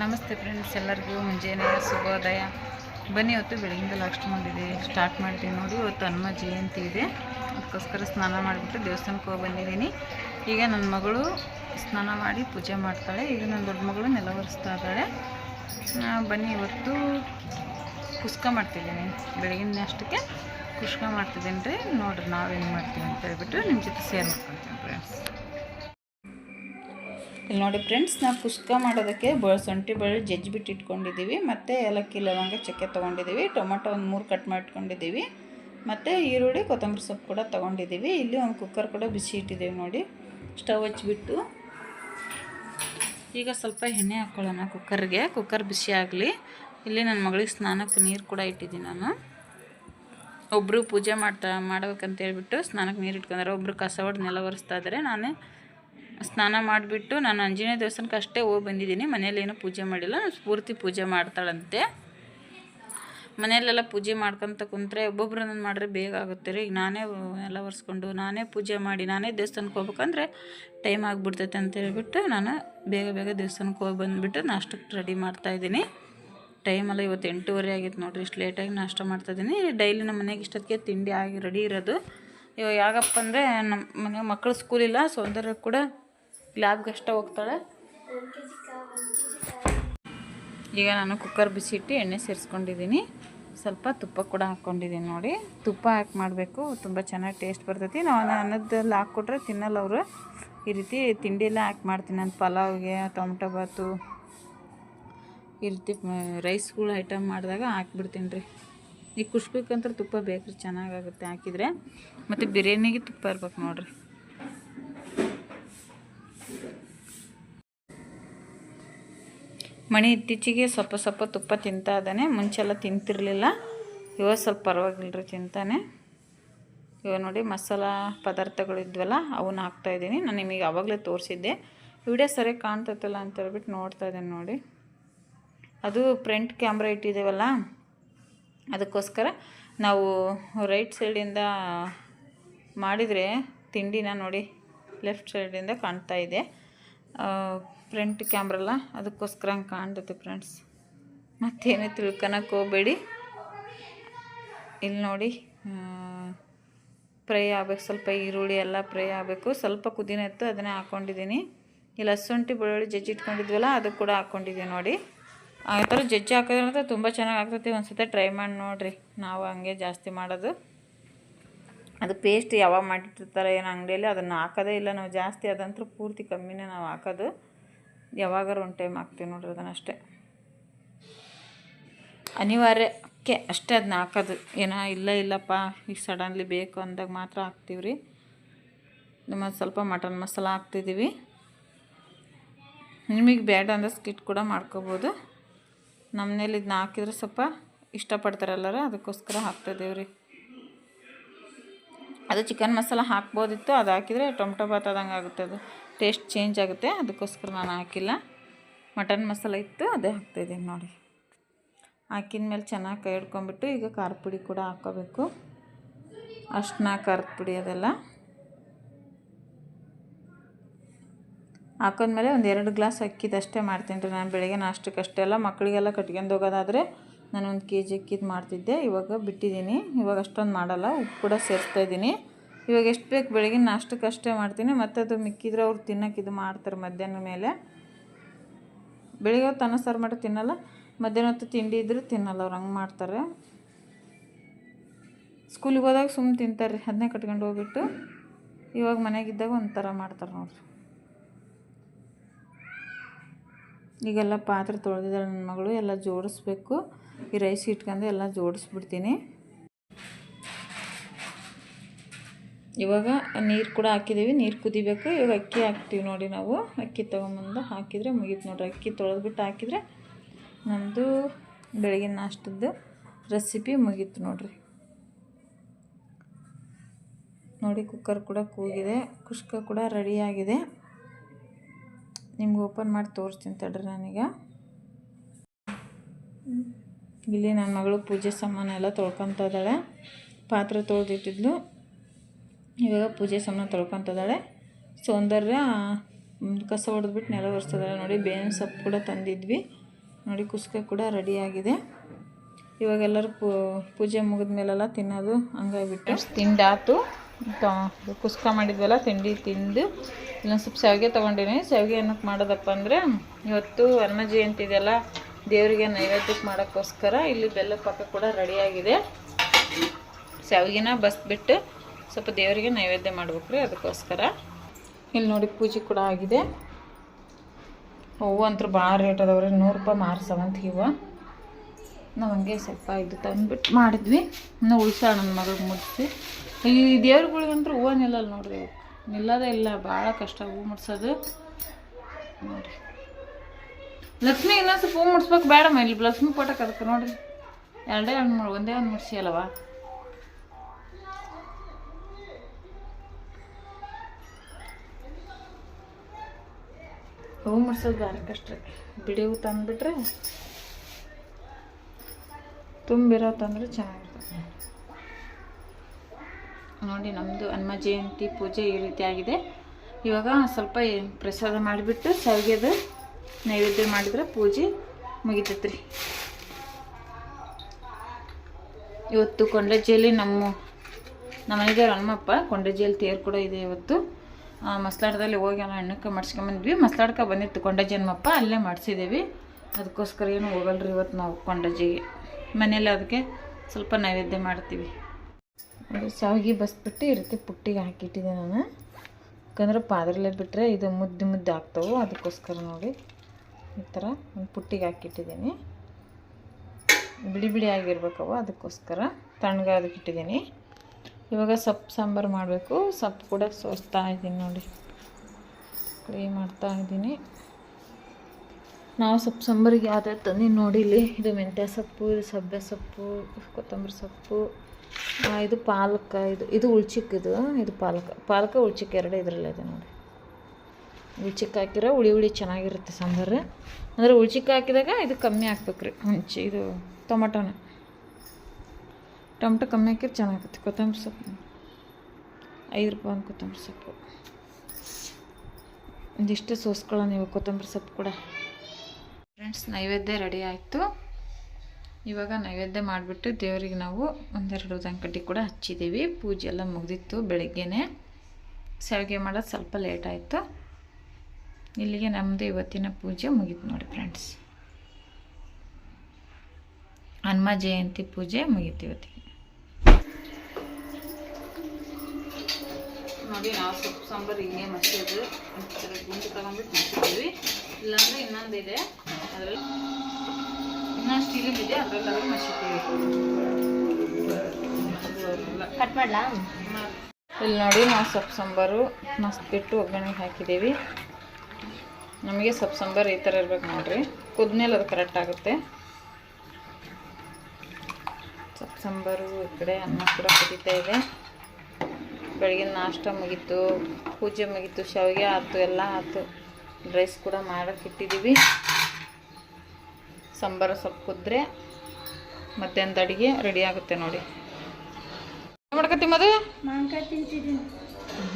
ನಮಸ್ತೆ ಫ್ರೆಂಡ್ಸ್ ಎಲ್ಲರಿಗೂ ಮುಂಜಾನೆ ಶುಭೋದಯ. ಬನ್ನಿ ಇವತ್ತು ಬೆಳಗಿಂದ ಲಾಸ್ಟ್ ಮಾಡಿದೆ ಸ್ಟಾರ್ಟ್ ಮಾಡ್ತೀವಿ ನೋಡಿ, ಇವತ್ತು ಹನುಮ ಜಯಂತಿ ಇದೆ. ಅದಕ್ಕೋಸ್ಕರ ಸ್ನಾನ ಮಾಡಿಬಿಟ್ಟು ದೇವಸ್ಥಾನಕ್ಕೆ ಹೋಗಿ ಬಂದಿದ್ದೀನಿ. ಈಗ ನನ್ನ ಮಗಳು ಸ್ನಾನ ಮಾಡಿ ಪೂಜೆ ಮಾಡ್ತಾಳೆ. ಈಗ ನನ್ನ ದೊಡ್ಡ ಮಗಳು ನೆಲ ಒರೆಸ್ತಾ ಇದ್ದಾಳೆ ಬನ್ನಿ ಇವತ್ತು ಕುಸ್ಕ ಮಾಡ್ತಿದ್ದೀನಿ. ಬೆಳಗಿನ ಅಷ್ಟಕ್ಕೆ ಕುಸ್ಕ ಮಾಡ್ತಿದ್ದೀನಿ ರೀ. ನೋಡ್ರಿ ನಾವೇನು ಮಾಡ್ತೀವಿ ಅಂತ ಹೇಳ್ಬಿಟ್ಟು ನಿಮ್ಮ ಜೊತೆ ಸೇರ್ ಮಾಡ್ಕೊಳ್ತೀನಿ. ಇಲ್ಲಿ ನೋಡಿ ಫ್ರೆಂಡ್ಸ್, ನಾವು ಕುಸ್ಕ ಮಾಡೋದಕ್ಕೆ ಬ ಶುಂಠಿ ಬೆಳ್ಳುಳ್ಳಿ ಜಜ್ಜಿಬಿಟ್ಟು ಇಟ್ಕೊಂಡಿದ್ದೀವಿ. ಮತ್ತು ಏಲಕ್ಕಿ, ಲವಂಗ ಚಕ್ಕೆ ತೊಗೊಂಡಿದ್ದೀವಿ. ಟೊಮೊಟೊ ಒಂದು ಮೂರು ಕಟ್ ಮಾಡಿಟ್ಕೊಂಡಿದ್ದೀವಿ ಮತ್ತು ಈರುಳ್ಳಿ, ಕೊತ್ತಂಬರಿ ಸೊಪ್ಪು ಕೂಡ ತೊಗೊಂಡಿದ್ದೀವಿ. ಇಲ್ಲಿ ಒಂದು ಕುಕ್ಕರ್ ಕೂಡ ಬಿಸಿ ಇಟ್ಟಿದ್ದೀವಿ ನೋಡಿ. ಸ್ಟವ್ ಹಚ್ಚಿಬಿಟ್ಟು ಈಗ ಸ್ವಲ್ಪ ಎಣ್ಣೆ ಹಾಕ್ಕೊಳ್ಳೋಣ ಕುಕ್ಕರ್ಗೆ ಕುಕ್ಕರ್ ಬಿಸಿ ಆಗಲಿ. ಇಲ್ಲಿ ನನ್ನ ಮಗಳಿಗೆ ಸ್ನಾನಕ್ಕೆ ನೀರು ಕೂಡ ಇಟ್ಟಿದ್ದೀನಿ ನಾನು. ಒಬ್ಬರು ಪೂಜೆ ಮಾಡ್ತಾ ಮಾಡ್ಬೇಕಂತ ಹೇಳ್ಬಿಟ್ಟು ಸ್ನಾನಕ್ಕೆ ನೀರು ಇಟ್ಕೊಂಡಾರೆ. ಒಬ್ಬರು ಕಸ ಹೊಡೆದು ನೆಲ ಒರೆಸ್ತಾ ಇದ್ದಾರೆ ನಾನೇ ಸ್ನಾನ ಮಾಡಿಬಿಟ್ಟು ನಾನು ಆಂಜನೇಯ ದೇವಸ್ಥಾನಕ್ಕೆ ಅಷ್ಟೇ ಹೋಗಿ ಬಂದಿದ್ದೀನಿ. ಮನೇಲಿ ಏನೂ ಪೂಜೆ ಮಾಡಿಲ್ಲ. ಪೂರ್ತಿ ಪೂಜೆ ಮಾಡ್ತಾಳಂತೆ. ಮನೆಯಲ್ಲೆಲ್ಲ ಪೂಜೆ ಮಾಡ್ಕೊತ ಕುಂತ್ರೆ ಒಬ್ಬೊಬ್ರು ನನ್ನ ಮಾಡಿದ್ರೆ ಬೇಗ ಆಗುತ್ತೆ ರೀ. ಈಗ ನಾನೇ ಎಲ್ಲ ಒರೆಸ್ಕೊಂಡು ನಾನೇ ಪೂಜೆ ಮಾಡಿ ನಾನೇ ದೇವಸ್ಥಾನಕ್ಕೆ ಹೋಗ್ಬೇಕಂದ್ರೆ ಟೈಮ್ ಆಗಿಬಿಡ್ತೈತೆ ಅಂತ ಹೇಳ್ಬಿಟ್ಟು ನಾನು ಬೇಗ ಬೇಗ ದೇವಸ್ಥಾನಕ್ಕೆ ಹೋಗಿ ಬಂದುಬಿಟ್ಟು ನಾಷ್ಟಕ್ಕೆ ರೆಡಿ ಮಾಡ್ತಾಯಿದ್ದೀನಿ ಟೈಮೆಲ್ಲ ಇವತ್ತು ಎಂಟೂವರೆ ಆಗಿತ್ತು ನೋಡಿರಿ. ಇಷ್ಟು ಲೇಟಾಗಿ ನಾಷ್ಟ ಮಾಡ್ತಾಯಿದ್ದೀನಿ ಡೈಲಿ ನಮ್ಮ ಮನೆಗೆ ಇಷ್ಟೊತ್ತಿಗೆ ತಿಂಡಿ ಆಗಿ ರೆಡಿ ಇರೋದು. ಇವಾಗ ಯಾಕಪ್ಪ ಅಂದರೆ ನಮ್ಮ ಮನೆ ಮಕ್ಕಳು ಸ್ಕೂಲಿಲ್ಲ ಸೌಂದರ್ಯ ಕೂಡ ಲ್ಯಾಬ್ಗೆ ಅಷ್ಟೇ ಹೋಗ್ತಾಳೆ. ಈಗ ನಾನು ಕುಕ್ಕರ್ ಬಿಸಿಟ್ಟು ಎಣ್ಣೆ ಸೇರಿಸ್ಕೊಂಡಿದ್ದೀನಿ. ಸ್ವಲ್ಪ ತುಪ್ಪ ಕೂಡ ಹಾಕ್ಕೊಂಡಿದ್ದೀನಿ ನೋಡಿ. ತುಪ್ಪ ಹಾಕಿ ಮಾಡಬೇಕು. ತುಂಬ ಚೆನ್ನಾಗಿ ಟೇಸ್ಟ್ ಬರ್ತೈತಿ. ನಾವು ಅನ್ನದಲ್ಲಿ ಹಾಕ್ಕೊಟ್ರೆ ತಿನ್ನಲ್ಲ ಅವರು. ಈ ರೀತಿ ತಿಂಡಿಯೆಲ್ಲ ಹಾಕಿ ಮಾಡ್ತೀನಿ ನಾನು. ಪಲಾವ್ಗೆ, ಟೊಮಟೊ ಬಾತು ಈ ರೀತಿ ರೈಸ್ಗಳು ಐಟಮ್ ಮಾಡಿದಾಗ ಹಾಕ್ಬಿಡ್ತೀನಿ ರೀ. ಈಗ ಕುಷ್ಬೇಕಂದ್ರೆ ತುಪ್ಪ ಬೇಕು ರೀ ಚೆನ್ನಾಗಾಗುತ್ತೆ ಹಾಕಿದರೆ. ಮತ್ತು ಬಿರಿಯಾನಿಗೆ ತುಪ್ಪ ಇರ್ಬೇಕು ನೋಡ್ರಿ. ಮಣಿ ಇತ್ತೀಚೆಗೆ ಸ್ವಲ್ಪ ಸ್ವಲ್ಪ ತುಪ್ಪ ತಿಂತಾ ಇದ್ದಾನೆ. ಮುಂಚೆಲ್ಲ ತಿಂತಿರಲಿಲ್ಲ. ಇವಾಗ ಸ್ವಲ್ಪ ಪರವಾಗಿಲ್ಲ ರೀ ತಿಂತಾನೆ. ಇವಾಗ ನೋಡಿ ಮಸಾಲ ಪದಾರ್ಥಗಳು ಇದ್ವಲ್ಲ, ಅವನ್ನ ಹಾಕ್ತಾಯಿದ್ದೀನಿ ನಾನು ನಿಮಗೆ ಆವಾಗಲೇ ತೋರಿಸಿದ್ದೆ. ವಿಡಿಯೋ ಸರಿಯಾಗಿ ಕಾಣ್ತೈತಲ್ಲ ಅಂತ ಹೇಳ್ಬಿಟ್ಟು ನೋಡ್ತಾ ಇದ್ದೇನೆ ನೋಡಿ. ಅದು ಫ್ರಂಟ್ ಕ್ಯಾಮ್ರಾ ಇಟ್ಟಿದ್ದೇವಲ್ಲ, ಅದಕ್ಕೋಸ್ಕರ ನಾವು ರೈಟ್ ಸೈಡಿಂದ ಮಾಡಿದರೆ ತಿಂಡಿನ ನೋಡಿ ಲೆಫ್ಟ್ ಸೈಡಿಂದ ಕಾಣ್ತಾ ಇದೆ. ಫ್ರಂಟ್ ಕ್ಯಾಮ್ರಲ್ಲ, ಅದಕ್ಕೋಸ್ಕರ ಹಂಗೆ ಕಾಣ್ತೈತೆ ಫ್ರೆಂಡ್ಸ್. ಮತ್ತೇನೇ ತಿಳ್ಕೊಳಕ್ಕೆ ಹೋಗಬೇಡಿ. ಇಲ್ಲಿ ನೋಡಿ ಫ್ರೈ ಆಗ್ಬೇಕು, ಸ್ವಲ್ಪ ಈರುಳ್ಳಿ ಎಲ್ಲ ಫ್ರೈ ಆಗಬೇಕು. ಸ್ವಲ್ಪ ಕುದಿನ ಇತ್ತು ಅದನ್ನೇ ಹಾಕ್ಕೊಂಡಿದ್ದೀನಿ ಇಲ್ಲಿ ಹಸುಂಠಿ ಬೆಳ್ಳುಳ್ಳಿ ಜಜ್ಜಿ ಇಟ್ಕೊಂಡಿದ್ವಲ್ಲ, ಅದು ಕೂಡ ಹಾಕ್ಕೊಂಡಿದ್ದೀನಿ ನೋಡಿ. ಆ ಥರ ಜಜ್ಜಿ ಹಾಕೋದ್ರಂತ ತುಂಬ ಚೆನ್ನಾಗಿ ಆಗ್ತೈತಿ, ಒಂದ್ಸತಿ ಟ್ರೈ ಮಾಡಿ ನೋಡಿರಿ. ನಾವು ಹಂಗೆ ಜಾಸ್ತಿ ಮಾಡೋದು. ಅದು ಪೇಸ್ಟ್ ಯಾವಾಗ ಮಾಡಿಟ್ಟಿರ್ತಾರೆ ಏನು ಅಂಗಡಿಯಲ್ಲಿ, ಅದನ್ನು ಹಾಕೋದೇ ಇಲ್ಲ. ನಾವು ಜಾಸ್ತಿ ಅದಂತೂ ಪೂರ್ತಿ ಕಮ್ಮಿನೇ ನಾವು ಹಾಕೋದು. ಯಾವಾಗಾರು ಒಂದು ಟೈಮ್ ಹಾಕ್ತೀವಿ ನೋಡ್ರಿ ಅದನ್ನು ಅಷ್ಟೇ. ಅನಿವಾರ್ಯಕ್ಕೆ ಅಷ್ಟೇ ಅದನ್ನ ಹಾಕೋದು. ಏನೋ ಇಲ್ಲ, ಇಲ್ಲಪ್ಪ ಈಗ ಸಡನ್ಲಿ ಬೇಕು ಅಂದಾಗ ಮಾತ್ರ ಹಾಕ್ತೀವಿ ರೀ ಸ್ವಲ್ಪ ಮಟನ್ ಮಸಾಲ ಹಾಕ್ತಿದ್ದೀವಿ ನಿಮಗೆ ಬೇಡ ಅಂದ್ರೆ ಸ್ಕಿಟ್ ಕೂಡ ಮಾಡ್ಕೋಬೋದು. ನಮ್ಮನೇಲಿ ಇದನ್ನ ಹಾಕಿದ್ರೆ ಸ್ವಲ್ಪ ಇಷ್ಟಪಡ್ತಾರೆ ಎಲ್ಲರೂ, ಅದಕ್ಕೋಸ್ಕರ ಹಾಕ್ತಿದ್ದೀವಿ ರೀ ಅದು ಚಿಕನ್ ಮಸಾಲ ಹಾಕ್ಬೋದಿತ್ತು, ಅದು ಹಾಕಿದರೆ ಟೊಮಟೊ ಬಾತ್ ಆದಂಗೆ ಆಗುತ್ತೆ ಅದು. ಟೇಸ್ಟ್ ಚೇಂಜ್ ಆಗುತ್ತೆ. ಅದಕ್ಕೋಸ್ಕರ ನಾನು ಹಾಕಿಲ್ಲ. ಮಟನ್ ಮಸಾಲ ಇತ್ತು, ಅದೇ ಹಾಕ್ತಾಯಿದ್ದೀನಿ ನೋಡಿ. ಹಾಕಿದ ಮೇಲೆ ಚೆನ್ನಾಗಿ ಕೈ ಹಿಡ್ಕೊಂಬಿಟ್ಟು ಈಗ ಖಾರ ಪುಡಿ ಕೂಡ ಹಾಕ್ಕೋಬೇಕು. ಅಷ್ಟನ್ನ ಖಾರದ ಪುಡಿ ಅದೆಲ್ಲ. ಹಾಕೊಂಡ್ಮೇಲೆ ಒಂದು ಎರಡು ಗ್ಲಾಸ್ ಅಕ್ಕಿದಷ್ಟೇ ಮಾಡ್ತೀನಿ ರೀ ನಾನು ಬೆಳಗ್ಗೆ ನಾಷ್ಟಕ್ಕಷ್ಟೇ ಎಲ್ಲ ಮಕ್ಕಳಿಗೆಲ್ಲ ಕಟ್ಕೊಂಡು ಹೋಗೋದಾದರೆ ನಾನು ಒಂದು ಕೆ ಜಿ ಅಕ್ಕಿದು ಮಾಡ್ತಿದ್ದೆ. ಇವಾಗ ಬಿಟ್ಟಿದ್ದೀನಿ. ಇವಾಗ ಅಷ್ಟೊಂದು ಮಾಡಲ್ಲ. ಉಪ್ಪು ಕೂಡ ಸೇರಿಸ್ತಾ ಇದ್ದೀನಿ. ಇವಾಗ ಎಷ್ಟು ಬೇಕು ಬೆಳಗ್ಗೆ ನಾಷ್ಟಕ್ಕೆ ಅಷ್ಟೇ ಮಾಡ್ತೀನಿ. ಮತ್ತು ಅದು ಮಿಕ್ಕಿದ್ರೆ ಅವ್ರು ತಿನ್ನೋಕೆ ಇದು ಮಾಡ್ತಾರೆ ಮಧ್ಯಾಹ್ನ ಮೇಲೆ. ಬೆಳಿಗ್ಗೆ ಹೊತ್ತು ಅನ್ನ ಸಾರು ಮಾಡಿ ತಿನ್ನಲ್ಲ. ಮಧ್ಯಾಹ್ನ ಹೊತ್ತು ತಿಂಡಿ ಇದ್ದರೂ ತಿನ್ನಲ್ಲ ಅವ್ರು, ಹಂಗೆ ಮಾಡ್ತಾರೆ. ಸ್ಕೂಲಿಗೆ ಹೋದಾಗ ಸುಮ್ಮನೆ ತಿಂತಾರೆ ರೀ ಅದನ್ನೇ ಕಟ್ಕೊಂಡು ಹೋಗ್ಬಿಟ್ಟು. ಇವಾಗ ಮನೆಗಿದ್ದಾಗ ಒಂಥರ ಮಾಡ್ತಾರೆ ನೋಡ್ರಿ. ಈಗೆಲ್ಲ ಪಾತ್ರೆ ತೊಳೆದಿದ್ದಾಳೆ ನನ್ನ ಮಗಳು, ಎಲ್ಲ ಜೋಡಿಸ್ಬೇಕು. ಈ ರೈಸ್ ಇಟ್ಕೊಂಡು ಎಲ್ಲ ಜೋಡಿಸ್ಬಿಡ್ತೀನಿ. ಇವಾಗ ನೀರು ಕೂಡ ಹಾಕಿದ್ದೀವಿ ನೀರು ಕುದಿಬೇಕು. ಇವಾಗ ಅಕ್ಕಿ ಹಾಕ್ತೀವಿ ನೋಡಿ ನಾವು. ಅಕ್ಕಿ ತೊಗೊಂಬಂದು ಹಾಕಿದರೆ ಮುಗೀತು ನೋಡಿರಿ. ಅಕ್ಕಿ ತೊಳೆದ್ಬಿಟ್ಟು ಹಾಕಿದರೆ ನಮ್ಮದು ಬೆಳಗಿನ ನಾಷ್ಟದ್ದು ರೆಸಿಪಿ ಮುಗೀತು ನೋಡಿರಿ. ನೋಡಿ ಕುಕ್ಕರ್ ಕೂಡ ಕೂಗಿದೆ. ಕುಷ್ಕ ಕೂಡ ರೆಡಿಯಾಗಿದೆ ನಿಮ್ಗೆ ಓಪನ್ ಮಾಡಿ ತೋರಿಸ್ತೀನಿ ತಡ್ರಿ ನಾನೀಗ. ಇಲ್ಲಿ ನನ್ನ ಮಗಳು ಪೂಜೆ ಸಾಮಾನೆಲ್ಲ ತೊಳ್ಕೊತಾ ಇದ್ದಾಳೆ. ಪಾತ್ರೆ ತೊಳೆದಿಟ್ಟಿದ್ಲು. ಇವಾಗ ಪೂಜೆ ಸಾಮಾನು ತೊಳ್ಕೊತಿದ್ದಾಳೆ ಸೌಂದರ್ಯ ಕಸ ಹೊಡೆದ್ಬಿಟ್ಟು ನೆಲ ಒರೆಸ್ತಿದ್ದಾಳೆ ನೋಡಿ, ಬೇವಿನ ಸೊಪ್ಪು ಕೂಡ ತಂದಿದ್ವಿ. ನೋಡಿ, ಕುಸ್ಕ ಕೂಡ ರೆಡಿಯಾಗಿದೆ ಇವಾಗ ಎಲ್ಲರೂ ಪೂಜೆ ಮುಗಿದ ಮೇಲೆಲ್ಲ ತಿನ್ನೋದು ಹಂಗಾಗಿಬಿಟ್ಟು. ತಿಂಡಾತು. ಕುಸ್ಕ ಮಾಡಿದ್ವಲ್ಲ, ತಿಂಡಿ ತಿಂದು. ಇನ್ನೊಂದು ಸ್ವಲ್ಪ ಶಾವಿಗೆ ತೊಗೊಂಡಿನಿ. ಶಾವಿಗೆ ಏನಕ್ಕೆ ಮಾಡೋದಪ್ಪ ಅಂದರೆ, ಇವತ್ತು ಅನ್ನ ಜಯಂತಿ ಇದೆಯಲ್ಲ ದೇವರಿಗೆ ನೈವೇದ್ಯಕ್ಕೆ ಮಾಡೋಕ್ಕೋಸ್ಕರ ಇಲ್ಲಿ ಬೆಲ್ಲ ಪಾಕ ಕೂಡ ರೆಡಿಯಾಗಿದೆ ಶಾವಿಗೆನ ಬಸ್ಬಿಟ್ಟು ಸ್ವಲ್ಪ ದೇವರಿಗೆ ನೈವೇದ್ಯ ಮಾಡ್ಬೇಕು ರೀ ಅದಕ್ಕೋಸ್ಕರ. ಇಲ್ಲಿ ನೋಡಿ ಪೂಜೆ ಕೂಡ ಆಗಿದೆ. ಹೂವು ಅಂತೂ ಭಾಳ ರೇಟ್ ಅದಾವ್ರಿ ನೂರು ರೂಪಾಯಿ ಮಾರು ಸವಂತಿಗೆ ಹೂವು ನಾವು ಹಂಗೆ ಸ್ವಲ್ಪ ಇದು ತಂದುಬಿಟ್ಟು ಮಾಡಿದ್ವಿ. ಇನ್ನು ಉಳಿಸೋಣ ನನ್ನ ಮಗಳಿಗೆ ಮುಟ್ಟಿಸಿ ಈ ದೇವ್ರುಗಳಿಗಂತೂ ಹೂವು ನಿಲ್ಲಲ್ಲ ನೋಡಿರಿ ನಿಲ್ಲೋದೇ ಇಲ್ಲ, ಭಾಳ ಕಷ್ಟ ಹೂವು ಮುಡ್ಸೋದು ನೋಡಿರಿ. ಲಕ್ಷ್ಮಿ ಇನ್ನೊಂದು ಸ್ವಲ್ಪ ಹೂವು ಮುಡ್ಸ್ಬೇಕು ಬೇಡಮ್ಮ, ಇಲ್ಲಿ ಲಕ್ಷ್ಮಿ ಕೊಟ್ಟಕ್ಕೆ ಅದಕ್ಕೆ ನೋಡಿರಿ. ಎರಡೇ ಮೂರು ಒಂದೇ ಒಂದು ಮುಡ್ಸಿ ಅಲ್ಲವಾ ಹೂವು ಮುಡ್ಸೋದು ಭಾರಿ ಕಷ್ಟ ರೀ ಬಿಡಿ ಹೂ ತಂದುಬಿಟ್ರೆ ತುಂಬಿರೋ ತಂದ್ರೆ ಚೆನ್ನಾಗಿರ್ತದೆ. ನೋಡಿ ನಮ್ಮದು ಹನುಮ ಜಯಂತಿ ಪೂಜೆ ಈ ರೀತಿ ಆಗಿದೆ. ಇವಾಗ ಸ್ವಲ್ಪ ಪ್ರಸಾದ ಮಾಡಿಬಿಟ್ಟು ಶಾವಿಗೆದು ನೈವೇದ್ಯ ಮಾಡಿದ್ರೆ ಪೂಜೆ ಮುಗಿತೈತೆ ರೀ ಇವತ್ತು ಕೊಂಡಜ್ಜಿಯಲ್ಲಿ ನಮ್ಮ ನಮ್ಮ ಹನುಮಪ್ಪ ಕೊಂಡಜ್ಜಿಯಲ್ಲಿ ತೇರು ಕೂಡ ಇದೆ ಇವತ್ತು. ಮಸ್ಲಾಡದಲ್ಲಿ ಹೋಗಿ ನಾವು ಹಣ್ಣಕ್ಕೆ ಮಾಡಿಸ್ಕೊಂಬಂದ್ವಿ. ಮಸ್ಲಾಡ್ಕ ಬಂದಿತ್ತು ಕೊಂಡಜ್ಜಿ ಹನುಮಪ್ಪ ಅಲ್ಲೇ ಮಾಡಿಸಿದ್ದೀವಿ ಅದಕ್ಕೋಸ್ಕರ ಏನು ಹೋಗಲ್ರಿ ಇವತ್ತು ನಾವು ಕೊಂಡಜ್ಜಿಗೆ ಮನೇಲಿ ಅದಕ್ಕೆ ಸ್ವಲ್ಪ ನೈವೇದ್ಯ ಮಾಡ್ತೀವಿ. ಅದು ಶಾವಿಗೆ ಬಸ್ಬಿಟ್ಟು ಈ ರೀತಿ ಪುಟ್ಟಿಗೆ ಹಾಕಿಟ್ಟಿದ್ದೆ ನಾನು. ಯಾಕಂದ್ರೆ ಪಾದ್ರಲ್ಲೇ ಬಿಟ್ಟರೆ ಇದು ಮುದ್ದೆ ಮುದ್ದೆ ಆಗ್ತವೆ, ಅದಕ್ಕೋಸ್ಕರ ನೋಡಿ. ಈ ಥರ ಒಂದು ಪುಟ್ಟಿಗೆ ಹಾಕಿಟ್ಟಿದ್ದೀನಿ. ಬಿಡಿ ಬಿಡಿ ಆಗಿರ್ಬೇಕವು ಅದಕ್ಕೋಸ್ಕರ ತಣ್ಣಗೆ ಅದಕ್ಕೆ ಇಟ್ಟಿದ್ದೀನಿ ಇವಾಗ ಸೊಪ್ಪು ಸಾಂಬಾರು ಮಾಡಬೇಕು. ಸೊಪ್ಪು ಕೂಡ ಸೋಸ್ತಾ ಇದ್ದೀನಿ ನೋಡಿ. ಫ್ರೈ ಮಾಡ್ತಾ ಇದ್ದೀನಿ. ನಾವು ಸೊಪ್ಪು ಸಾಂಬಾರಿಗೆ ಯಾವುದೇ ತಂದು ನೋಡಿಲಿ ಇದು ಮೆಂತ್ಯ ಸೊಪ್ಪು, ಇದು ಸಬ್ಬೆ ಸೊಪ್ಪು, ಕೊತ್ತಂಬರಿ ಸೊಪ್ಪು ಇದು ಪಾಲಕ, ಇದು ಇದು ಉಳ್ಚಿಕ್ ಇದು ಇದು ಪಾಲಕ. ಪಾಲಕ ಉಳ್ಚಿಕ್ ಎರಡೇ ಇದರಲ್ಲೇ ಇದೆ ನೋಡಿ. ಉಳ್ಚಿಕ್ ಹಾಕಿರೋ ಹುಳಿ ಹುಳಿ ಚೆನ್ನಾಗಿರುತ್ತೆ ಸಾಂಬಾರು. ಅಂದರೆ ಉಳ್ಚಿಕ್ ಹಾಕಿದಾಗ ಇದು ಕಮ್ಮಿ ಹಾಕ್ಬೇಕ್ರಿ. ಹುಂಚಿ ಇದು ಟೊಮಟೊನ. ಟೊಮಟೊ ಕಮ್ಮಿ ಹಾಕಿದ್ರೆ ಚೆನ್ನಾಗಿರುತ್ತೆ. ಕೊತ್ತಂಬರಿ ಸೊಪ್ಪು. ಐದು ರೂಪಾಯಿ ಒಂದು ಕೊತ್ತಂಬರಿ ಸೊಪ್ಪು. ಒಂದಿಷ್ಟು ಸೋಸ್ಕೊಳ್ಳೋ ನೀವು ಕೊತ್ತಂಬರಿ ಸೊಪ್ಪು ಕೂಡ. ಫ್ರೆಂಡ್ಸ್ ನೈವೇದ್ಯ ರೆಡಿ ಆಯಿತು. ಇವಾಗ ನೈವೇದ್ಯ ಮಾಡಿಬಿಟ್ಟು ದೇವರಿಗೆ ನಾವು ಒಂದೆರಡು ದಂಕಟ್ಟಿ ಕೂಡ ಹಚ್ಚಿದ್ದೀವಿ. ಪೂಜೆ ಎಲ್ಲ ಮುಗಿದಿತ್ತು ಬೆಳಗ್ಗೆನೇ. ಶಾವಿಗೆ ಮಾಡೋದು ಸ್ವಲ್ಪ ಲೇಟ್ ಆಯಿತು. ಇಲ್ಲಿಗೆ ನಮ್ಮದು ಇವತ್ತಿನ ಪೂಜೆ ಮುಗೀತು ನೋಡಿ ಫ್ರೆಂಡ್ಸ್ ಹನುಮ ಜಯಂತಿ ಪೂಜೆ ಮುಗೀತು ಇವತ್ತಿಗೆ. ನೋಡಿ ನಾವು ಸೊಪ್ಪು ಸಾಂಬಾರು ಹಿಂಗೆ ಮಸೋದು ಗುಂಡು ತಗೊಂಡ್ಬಿಟ್ಟು ಮಸಿದ್ದೀವಿ ಇಲ್ಲಾಂದ್ರೆ ಇನ್ನೊಂದಿದೆ. ಅದರಲ್ಲಿ ಇನ್ನೊಂದು ಸ್ಟೀಲಿಂದಿದೆ ಅದರಲ್ಲಾದ್ರೂ ಮಸಿತೀವಿ ಕಟ್ ಮಾಡ್ಲಾ? ಇಲ್ಲಿ ನೋಡಿ ನಾವು ಸೊಪ್ಪು ಸಾಂಬಾರು ಮಸ್ತ್ ಬಿಟ್ಟು ಒಗ್ಗರಣೆಗೆ ಹಾಕಿದ್ದೀವಿ. ನಮಗೆ ಸೊಪ್ಪು ಸಾಂಬಾರು ಈ ಥರ ಇರ್ಬೇಕು ನೋಡ್ರಿ. ಕುದ್ಮೇಲೆ ಅದು ಕರೆಕ್ಟ್ ಆಗುತ್ತೆ. ಸೊಪ್ಪು ಸಾಂಬಾರು ಈ ಕಡೆ ಅನ್ನ ಕೂಡ ಕುದೀತಾ ಇದೆ. ಬೆಳಗಿನ ನಾಷ್ಟ ಮುಗೀತು ಪೂಜೆ ಮುಗೀತು ಶಾವಿಗೆ ಆಯ್ತು ಎಲ್ಲ ಆಯ್ತು ರೈಸ್ ಕೂಡ ಮಾಡೋಕೆ ಇಟ್ಟಿದ್ದೀವಿ. ಸಾಂಬಾರು ಸೊಪ್ಪು ಕುದ್ರೆ ಮಧ್ಯಾಹ್ನದ ಅಡುಗೆ ರೆಡಿ ಆಗುತ್ತೆ ನೋಡಿ. ಮಾಂಕಾಯಿ ತಿಂತಿದ್ದೀನಿ.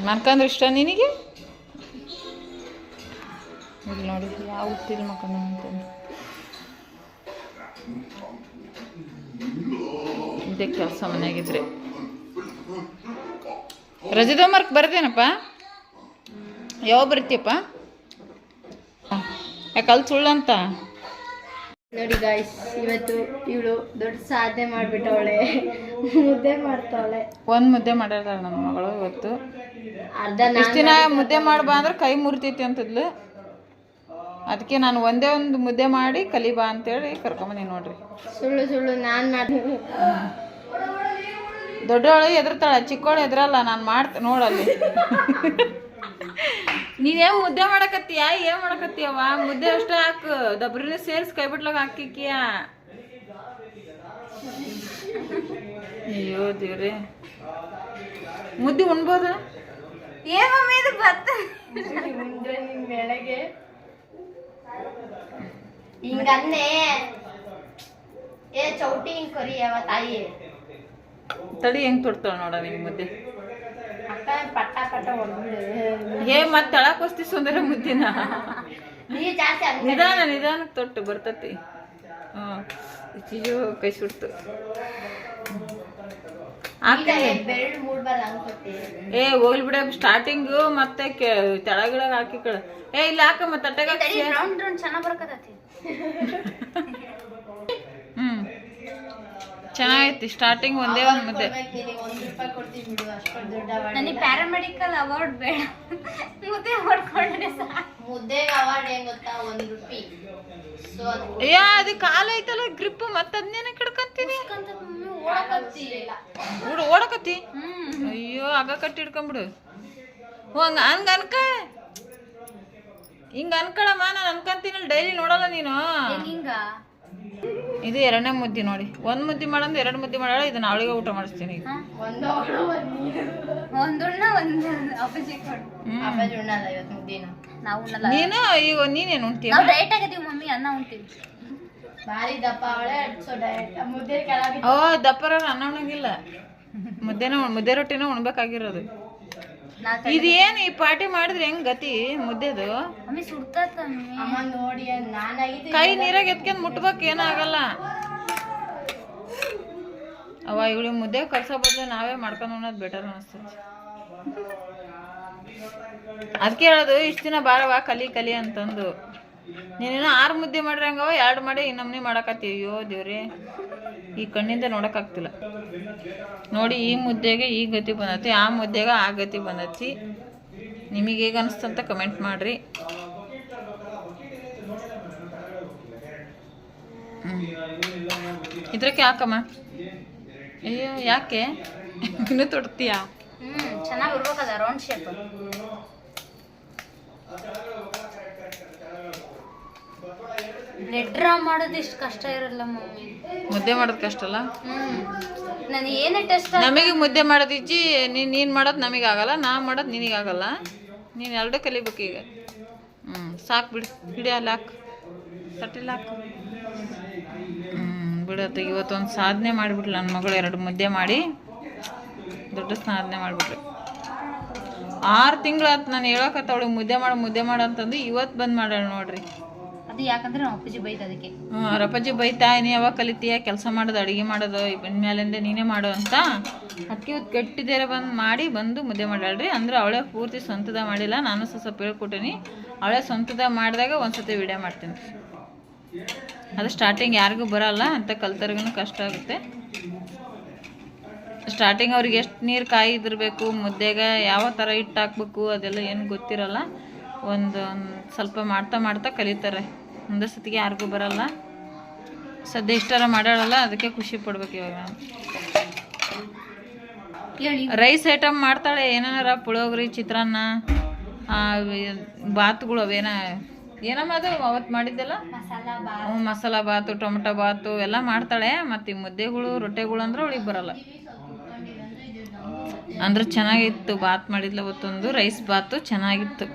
ಮನ್ಕಂದ್ರೆ ಇಷ್ಟ ನಿನಗೆ? ಇಲ್ಲಿ ನೋಡಿ ಯಾವ ಉತ್ತಿಲ್ ಮಕ್ಕಳು ಅಂತಂದು ಇದೇ ಕೆಲಸ ಮನೆಯಾಗಿದ್ರೆ ರಜದ ಮಾರ್ಕ್ ಬರ್ದೇನಪ್ಪ? ಯಾವ ಬರ್ತೀಯಪ್ಪ? ಯಾಕೆ ಅಲ್ಲಿ ಸುಳ್ಳಂತ ನೋಡಿ ಗಾಯ್ಸ್ ಇವತ್ತು ಇವಳು ದೊಡ್ಡ ಸಾಧನೆ ಮಾಡ್ಬಿಟ್ಟವಳೆ. ಮುದ್ದೆ ಮಾಡ್ತಾವಳೆ ಒಂದು ಮುದ್ದೆ ಮಾಡ್ಯಾರ ನನ್ನ ಮಗಳು ಇವತ್ತು. ಅರ್ಧ ಇಷ್ಟು ದಿನ ಮುದ್ದೆ ಮಾಡ್ಬಾ ಅಂದ್ರೆ ಕೈ ಮುರ್ತೈತಿ ಅಂತದ್ಲು. ಅದಕ್ಕೆ ನಾನು ಒಂದೇ ಒಂದು ಮುದ್ದೆ ಮಾಡಿ ಕಲಿಬಾ ಅಂತೇಳಿ ಕರ್ಕೊಂಬಂದಿ ನೋಡ್ರಿ. ಸುಳ್ಳು ಸುಳ್ಳು ನಾನು ಮಾಡಿ ದೊಡ್ಡವಳು ಎದುರ್ತಾಳ ಚಿಕ್ಕವಳು ಎದುರಲ್ಲ ನಾನು ಮಾಡ್ತ, ನೋಡಲ್ಲಿ. ನೀನೇನು ಮುದ್ದೆ ಮಾಡಕತ್ತೀಯ? ಏನ್ ಮಾಡಕತ್ತೀಯವ್ವ ಮುದ್ದೆ ಅಷ್ಟೇ ಹಾಕು. ದಬ್ರಿನ ಸೇರಿಸಿ ಕೈ ಬಿಟ್ಲಾಗ ಹಾಕಿಕ್ಕಿಯ? ಅಯ್ಯೋ ದೇವ್ರಿ. ಮುದ್ದೆ ಉಣ್ಬೋದ? ಏನು ಇದು ಭತ್ತ? ನಿನ್ ಬೆಳಗ್ಗೆ ಹಿಂಗನ್ನೆ. ಏ ಚೌಟಿ ಹಿಂಗ್ ಕರಿಯವ ತಾಯಿ. ತಡಿ ಹೆಂಗ್ ತೊಡ್ತಾಳ ನೋಡ ನಿನ್ ಮುದ್ದೆ? ಏ ಮತ್ತೆ ತಳಕ್ ಹೊಸ್ತಿ ಸುಂದರ ಮುದ್ದಿನ? ನಿಧಾನ ನಿಧಾನಕ್ಕೆ ತೊಟ್ಟು ಬರ್ತತಿ. ಹ್ಮ್ ಕೈ ಸುಡ್ತು. ಏ ಹೋಗ್ಲಿ ಬಿಡ ಸ್ಟಾರ್ಟಿಂಗ್ ಮತ್ತೆ ತೆಳಗಿಳಗ ಹಾಕಿ ಕಳ. ಏ ಇಲ್ಲ ಹಾಕಮ್ಮ ತಟ್ಟೆಗ ರೌಂಡ್ ರೌಂಡ್ ಚೆನ್ನಾಗ್ ಬರ್ಕತೈತಿ ಹ್ಮ್ ಚೆನ್ನಾಗೈತಿ ಸ್ಟಾರ್ಟಿಂಗ್ ಒಂದೇ ಒಂದು ಮುದ್ದೆ. ನಿನಗೆ ಒಂದ್ ರೂಪಾಯಿ ಕೊಡ್ತೀವಿ ಬಿಡು ಅಷ್ಟು ದೊಡ್ಡ award ನನಗೆ ಇಲ್ಲ. ಪ್ಯಾರಾಮೆಡಿಕಲ್ ಅವಾರ್ಡ್ ಬೇಡ. ಮುದ್ದೆ ಹೊಡ್ಕೊಂಡ್ರೆ ಸಾಕು. ಮುದ್ದೆಗೆ ಅವಾರ್ಡ್ ಏನ್ ಗೊತ್ತಾ? ಒಂದ್ ರೂಪಾಯಿ ಸೊ ಅದು ಅಯ್ಯ ಅದು ಕಾಲ ಐತಲ್ಲ ಗ್ರಿಪ್ ಮತ್ತೆ ಅದನ್ನೇನ ಕಿಡ್ಕಂತೀನಿ? ಬಿಡು ಓಡಕತ್ತಿ? ಅಯ್ಯೋ ಆಗ ಕಟ್ಟಿ ಹಿಡ್ಕೊಂಬಿಡು. ಹ್ಞೂ ಹಂಗ ಹಂಗ ಅನ್ಕ. ಹಿಂಗ ಅನ್ಕೊಳಮ್ಮ ನಾನು ಅನ್ಕೊಂತೀನಿ ಡೈಲಿ ನೋಡಲ್ಲ ನೀನು. ಹಿಂಗ? ಇದು ಎರಡನೇ ಮುದ್ದೆ ನೋಡಿ. ಒಂದ್ ಮುದ್ದೆ ಮಾಡಂದ್ರೆ ಎರಡು ಮುದ್ದೆ ಮಾಡಾಳ ಇದನ್ನ ಅವಳಿಗೆ ಊಟ ಮಾಡಿಸ್ತೀನಿ ನೀನು ಈಗ ನೀನೇನು ಉಣ್ತೀಯ? ಓ ದಪ್ಪರ ಅನ್ನ ಉಣಂಗಿಲ್ಲ ಮುದ್ದೆನ ಉಣ್- ಮುದ್ದೆ ರೊಟ್ಟಿನ ಉಣ್ಬೇಕಾಗಿರೋದು. ಇದೇನು ಈ ಪಾರ್ಟಿ ಮಾಡಿದ್ರೆ ಹೆಂಗ್ ಗತಿ ಮುದ್ದೆದು? Mummy ಸುಡ್ತತ್ತ mummy. ಅಮ್ಮ ನೋಡಿ ನಾನಾಗಿದ್ದು ಕೈ ನೀರಾಗ ಎತ್ಕೊಂಡ್ ಮುಟ್ಬೇಕು ಏನಾಗಲ್ಲ ಅವ ಇವಳಿಗೆ ಮುದ್ದೆ ಕಲ್ಸೋ ಬದಲು ನಾವೇ ಮಾಡ್ಕೊಂಡು ಅನ್ನೋದು ಬೆಟರ್ ಅನಿಸ್ತೈತಿ. ಅದಕ್ಕೆ ಹೇಳೋದು ಇಷ್ಟು ದಿನ ಬಾರವಾ ಕಲಿ ಕಲಿ ಅಂತಂದು. ನೀನೇನೋ ಆರು ಮುದ್ದೆ ಮಾಡ್ರಿ ಹಂಗವ ಎರಡು ಮಾಡಿ ಇನ್ನೊಮ್ಮೆ ಮಾಡಕತ್ತೀವಿ ಅಯ್ಯೋ ದೇವ್ರಿ. ಈ ಕಣ್ಣಿಂದ ನೋಡೋಕ್ಕಾಗ್ತಿಲ್ಲ ನೋಡಿ, ಈ ಮುದ್ದೆಗೆ ಈ ಗತಿ ಬಂದತಿ, ಆ ಮುದ್ದೆಗೆ ಆ ಗತಿ ಬಂದತಿ. ನಿಮಗೆ ಹೇಗೆ ಅನಿಸ್ತಂತ ಕಮೆಂಟ್ ಮಾಡಿರಿ. ಇದ್ರಕ್ಕೆ ಯಾಕಮ್ಮ? ಅಯ್ಯೋ, ಯಾಕೆ? ಇನ್ನೂ ತೊಡ್ತೀಯಾ? ಚೆನ್ನಾಗಿ ರೌಂಡ್ ಶೇಪ್ ಬ್ಲೆಡ್ ಡ್ರಾ ಮಾಡೋದು ಇಷ್ಟು ಕಷ್ಟ ಇರಲ್ಲ ಮಮ್ಮಿ. ಮುದ್ದೆ ಮಾಡೋದು ಕಷ್ಟ ಅಲ್ಲ? ನಾನು ಏನೇ ಟೆಸ್ಟ್ ನಮಗೆ ಮುದ್ದೆ ಮಾಡೋದು ಇಜ್ಜಿ ನೀನು ನೀನು ಮಾಡೋದು ನಮಗೆ ಆಗಲ್ಲ ನಾ ಮಾಡೋದು ನಿನಗೆ ಆಗಲ್ಲ. ನೀನು ಎರಡು ಕಲಿಬೇಕು ಈಗ. ಹ್ಞೂ ಸಾಕು ಬಿಡು. ಬಿಡಿಯಲ್ಲ ಅಲ್ಲಿ ಹಾಕು ತಟ್ಟಿಲ್ಲ ಹಾಕು ಹ್ಞೂ ಬಿಡತ್ತ ಇವತ್ತೊಂದು ಸಾಧನೆ ಮಾಡಿಬಿಟ್ಲು ನನ್ನ ಮಗಳು ಎರಡು ಮುದ್ದೆ ಮಾಡಿ. ದೊಡ್ಡ ಸಾಧನೆ ಮಾಡಿಬಿಟ್ಲು. ಆರು ತಿಂಗಳಾತು ನಾನು ಹೇಳಕತ್ತ ಅವಳಿಗೆ ಮುದ್ದೆ ಮಾಡು ಮುದ್ದೆ ಮಾಡು ಅಂತಂದು ಇವತ್ತು ಬಂದು ಮಾಡ್ಯಾಳ ನೋಡ್ರಿ. ಅದು ಯಾಕಂದ್ರೆ ನಮ್ಮ ಅಪ್ಪಾಜಿ ಬೈತ ಅದಕ್ಕೆ. ಹ್ಞೂ ರಪ್ಪಜ್ಜಿ ಬೈತಾ ನೀ ಯಾವಾಗ ಕಲಿತೀಯ? ಕೆಲಸ ಮಾಡೋದು, ಅಡುಗೆ ಮಾಡೋದು ಇನ್ಮೇಲಿಂದ ನೀನೇ ಮಾಡು ಅಂತ ಅದಕ್ಕೆ ಇವತ್ತು ಕೆಟ್ಟಿದ್ದೇರೆ ಬಂದು ಮಾಡಿ ಬಂದು ಮುದ್ದೆ ಮಾಡ್ಯಾಳ್ರಿ. ಅಂದ್ರೆ ಅವಳೇ ಪೂರ್ತಿ ಸ್ವಂತದ ಮಾಡಿಲ್ಲ, ನಾನು ಸ್ವಲ್ಪ ಸ್ವಲ್ಪ ಹೇಳ್ಕೊಟ್ಟೀನಿ. ಅವಳೇ ಸ್ವಂತದ ಮಾಡಿದಾಗ ಒಂದ್ಸತಿ ವಿಡಿಯೋ ಮಾಡ್ತೀನಿ. ಅದು ಸ್ಟಾರ್ಟಿಂಗ್ ಯಾರಿಗೂ ಬರಲ್ಲ, ಅಂತ ಕಲ್ತರ್ಗೂ ಕಷ್ಟ ಆಗುತ್ತೆ. ಸ್ಟಾರ್ಟಿಂಗ್ ಅವ್ರಿಗೆ ಎಷ್ಟು ನೀರು ಕಾಯಿದಿರಬೇಕು ಮುದ್ದೆಗೆ ಯಾವ ಥರ ಹಿಟ್ಟು ಹಾಕ್ಬೇಕು ಅದೆಲ್ಲ ಏನು ಗೊತ್ತಿರಲ್ಲ. ಒಂದು ಸ್ವಲ್ಪ ಮಾಡ್ತಾ ಮಾಡ್ತಾ ಕಲಿತಾರೆ. ಒಂದೇ ಸತಿಗೆ ಯಾರಿಗೂ ಬರಲ್ಲ. ಸದ್ಯ ಇಷ್ಟರ ಮಾಡಾಳಲ್ಲ ಅದಕ್ಕೆ ಖುಷಿ ಪಡ್ಬೇಕು ಇವಾಗ. ನಾನು ರೈಸ್ ಐಟಮ್ ಮಾಡ್ತಾಳೆ ಏನಾರ ಪುಳಿಯೋಗರೆ ಚಿತ್ರಾನ್ನ ಬಾತುಗಳು ಅವೇನ? ಏನಮ್ಮ ಅದು ಅವತ್ತು ಮಾಡಿದ್ದೆಲ್ಲ? ಮಸಾಲ ಬಾತು ಟೊಮೆಟೊ ಬಾತು ಎಲ್ಲ ಮಾಡ್ತಾಳೆ ಮತ್ತು ಈ ಮುದ್ದೆಗಳು ರೊಟ್ಟೆಗಳು ಅಂದ್ರೆ ಅವಳಿಗೆ ಬರಲ್ಲ. ಅಂದ್ರೆ ಚೆನ್ನಾಗಿತ್ತು ಬಾತ್ ಮಾಡಿದ್ಲ ಅವತ್ತೊಂದು ರೈಸ್ ಬಾತು ಚೆನ್ನಾಗಿತ್ತು.